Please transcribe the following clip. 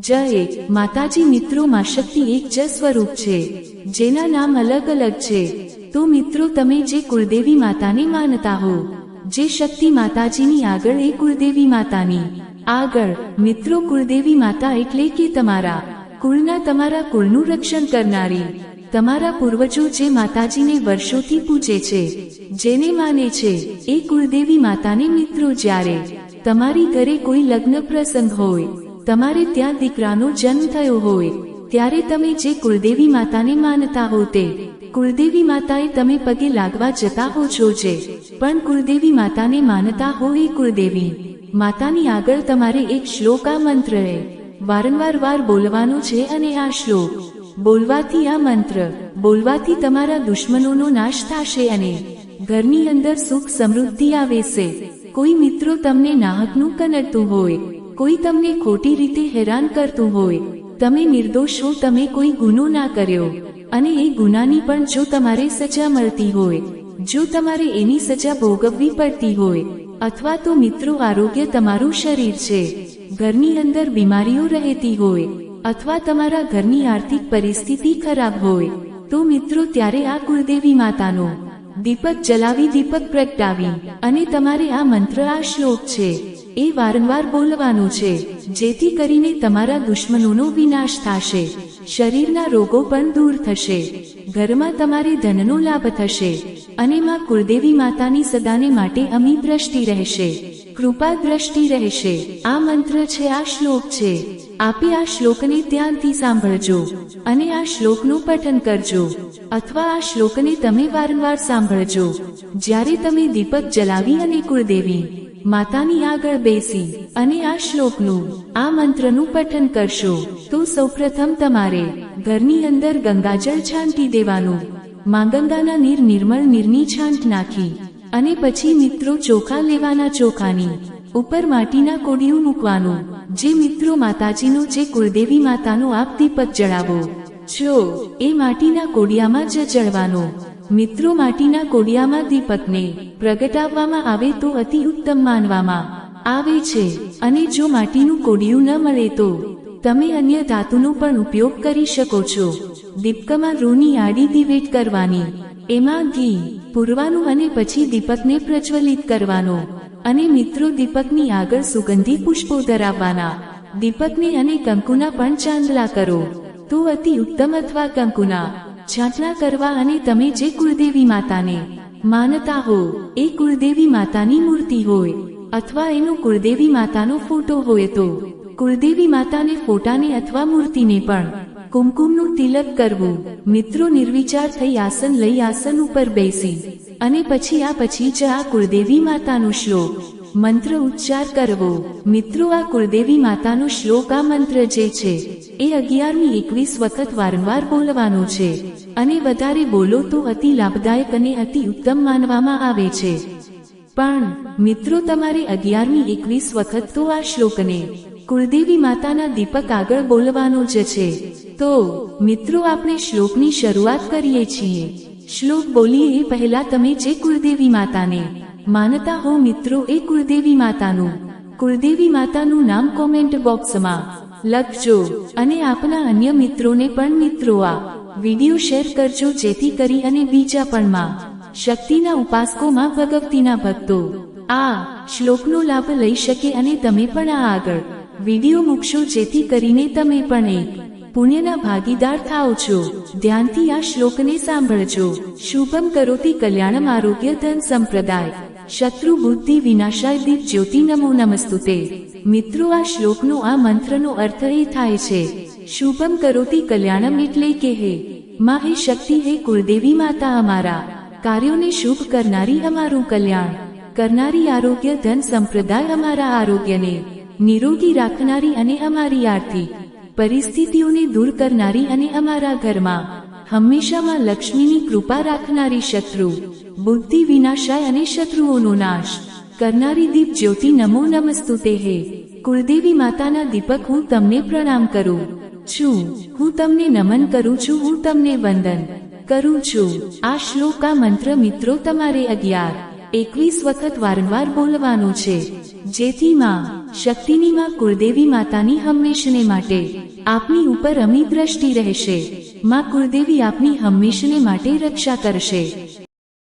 જ એક. માતાજી મિત્રો, માં શક્તિ એક જ સ્વરૂપ છે. જેના નામ અલગ અલગ છે. તો મિત્રો, તમે જે કુળદેવી માતાને માનતા હો, જે શક્તિ માતાજીની આગળ એ કુળદેવી માતાની. આગળ, મિત્રો, કુળદેવી માતા એટલે કે તમારા. કુળના તમારા કુળનું રક્ષણ કરનારી. તમારા પૂર્વજો જે માતાજીને વર્ષોથી પૂજે છે, જેને માને છે, એ કુળદેવી માતાને મિત્રો, જ્યારે તમારી ઘરે કોઈ લગ્ન પ્રસંગ હોય તમારે ત્યાં દીકરાનો જન્મ થયો હોય, ત્યારે તમે જે કુળદેવી માતાને માનતા હો તે, કુળદેવી માતાએ તમે પગે લાગવા જતા હો છો જે, પણ કુળદેવી માતાને માનતા હો એ કુળદેવી. માતાની આગળ તમારે એક શ્લોક આ મંત્ર વારંવાર વાર બોલવાનો છે અને આ શ્લોક, બોલવાથી આ મંત્ર, બોલવાથી તમારા દુશ્મનોનો નાશ થશે અને ઘરની અંદર સુખ સમૃદ્ધિ આવે છે. કોઈ મિત્રો તમને નાહકનું કનડતું હોય કોઈ તમને ખોટી રીતે હેરાન કરતું હોય, તમે નિર્દોષ હો તમે કોઈ ગુનો ના કર્યો. અને એ ગુનાની પણ જો તમારે સજા મળતી હોય, જો તમારે એની સજા ભોગવવી પડતી હોય, અથવા તો મિત્રો આરોગ્ય તમારું શરીર છે, ઘરની અંદર બીમારીઓ રહેતી હોય, અથવા તમારા ઘરની આર્થિક પરિસ્થિતિ ખરાબ હોય, તો મિત્રો ત્યારે આ કુળદેવી માતાનો દીપક જલાવી, દીપક પ્રગટાવી, અને તમારે આ મંત્ર આ શ્લોક છે. એ વારંવાર બોલવાનું છે, જેથી કરીને તમારા દુશ્મનોનો વિનાશ થશે, શરીરના રોગો પણ દૂર થશે, ઘરમાં તમારે ધનનો લાભ થશે, અને માં કુળદેવી માતાની સદાને માટે અમી દ્રષ્ટિ રહેશે, કૃપા દ્રષ્ટિ રહેશે. આ મંત્ર છે, આ શ્લોક છે. આપે આ શ્લોકને ધ્યાનથી સાંભળજો, અને આ શ્લોકનું પઠન કરજો, અથવા આ શ્લોકને તમે વારંવાર સાંભળજો. જ્યારે તમે દીપક જલાવી અને કુળદેવી માતાની આગળ બેસી અને આ શ્લોકનું, આ મંત્રનું પઠન કરશો, તો સૌપ્રથમ તમારે ઘરની અંદર ગંગાજળ છાંટી દેવાનું. માંગંગાના નીર નિર્મળ નીરની છાંટ નાખી અને પછી મિત્રો ચોખા લેવાના ચોખાની ઉપર માટીના કોડિયું મૂકવાનું, જે મિત્રો માતાજીનો જે કુળદેવી માતાનો આપ દીપક જળાવો. છો એ માટીના કોડિયામાં જ જળવાનો. મિત્રો માટીના કોડિયામાં દીપકને પ્રગટાવવામાં આવે તો અતિ ઉત્તમ માનવામાં આવે છે. અને જો માટીનું કોડિયું ન મળે તો તમે અન્ય ધાતુનો પણ ઉપયોગ કરી શકો છો. દીપકમાં રૂની આડી દિવેટ કરવાની, એમાં ઘી પૂરવાનું અને પછી દીપકને પ્રજ્વલિત કરવાનો. અને મિત્રો દીપકની આગળ સુગંધી પુષ્પો ધરાવવાના. દીપકને અને કંકુના પણ ચાંદલા કરો. તો અતિ ઉત્તમ અથવા કંકુના છાંટલા કરવા અને તમે જે કુળદેવી માતાને માનતા હો, એ કુળદેવી માતાની મૂર્તિ હોય, અથવા એનો કુળદેવી માતાનો ફોટો હોય તો, કુળદેવી માતાને ફોટાને અથવા મૂર્તિને પણ કુમકુમનું તિલક કરવું. મિત્રો, નિર્વિચાર થઈ આસન લઈ આસન ઉપર બેસી અને પછી આ પછી જ આ કુળદેવી માતાનો શ્લોક, મંત્ર ઉચ્ચાર કરવો. મિત્રો, આ કુળદેવી માતાનો શ્લોક આ મંત્ર જે છે, એ અગિયારમી એકવીસ વખત વારંવાર બોલવાનો છે. અને વધારે બોલો તો અતિ લાભદાયક અને અતિ ઉત્તમ માનવામાં આવે છે. પણ, મિત્રો તમારે અગિયારમી એકવીસ વખત તો આ શ્લોકને કુળદેવી માતાના દીપક આગળ બોલવાનો જ છે. તો, મિત્રો આપણે શ્લોકની શરૂઆત કરીએ છીએ. શ્લોક બોલીએ એ પહેલા તમે જે કુળદેવી માતાને માનતા હો મિત્રો એ કુળદેવી માતાનું. કુળદેવી માતાનું નામ કોમેન્ટ બોક્સમાં લખજો અને આપના અન્ય મિત્રોને પણ મિત્રો આ વિડિયો શેર કરજો જેથી કરી અને બીજા પણ માં શક્તિના ઉપાસકોમાં ભગવતીના ભક્તો આ શ્લોકનો લાભ લઈ શકે અને તમે પણ આ આગળ વીડિયો મૂકશો જેથી કરીને તમે પણ એક પુણ્યના ભાગીદાર થાઓ છો. ધ્યાનથી આ શ્લોકને સાંભળજો. શુભમ કરોતિ કલ્યાણમ આરોગ્ય ધન સંપ્રદાય. શત્રુ બુદ્ધિ વિનાશાય દીપ જ્યોતિ નમો નમસ્તુતે. મિત્રો, આ શ્લોકનો આ મંત્રનો અર્થ એ થાય છે શુભમ કરોતી કલ્યાણમ એટલે કે હે, માં હે શક્તિ હે કુળદેવી માતા અમારા, કાર્યોને શુભ કરનારી અમારું કલ્યાણ, કરનારી આરોગ્ય ધન સંપ્રદાય અમારા આરોગ્યને, નિરોગી રાખનારી અને અમારી આર્થિક પરિસ્થિતિઓને દૂર કરનારી અને અમારા ઘરમાં હંમેશામાં લક્ષ્મીની કૃપા રાખનારી શત્રુ, બુદ્ધિ વિનાશાય અને શત્રુઓનો નાશ કરનારી દીપ જ્યોતિ નમો નમસ્તુતે હે, કુળદેવી માતાના દીપક હું તમને પ્રણામ કરું. છું. હું તમને નમન કરું છું. હું તમને વંદન કરું છું. આ શ્લોક આ મંત્ર મિત્રો તમારે અગિયાર, એકવીસ વખત વારંવાર બોલવાનું છે. જેથી માં શક્તિની માં કુળદેવી માતાની હંમેશને માટે આપની ઉપર અમી દ્રષ્ટિ રહેશે. માં કુળદેવી આપની હંમેશને માટે રક્ષા કરશે.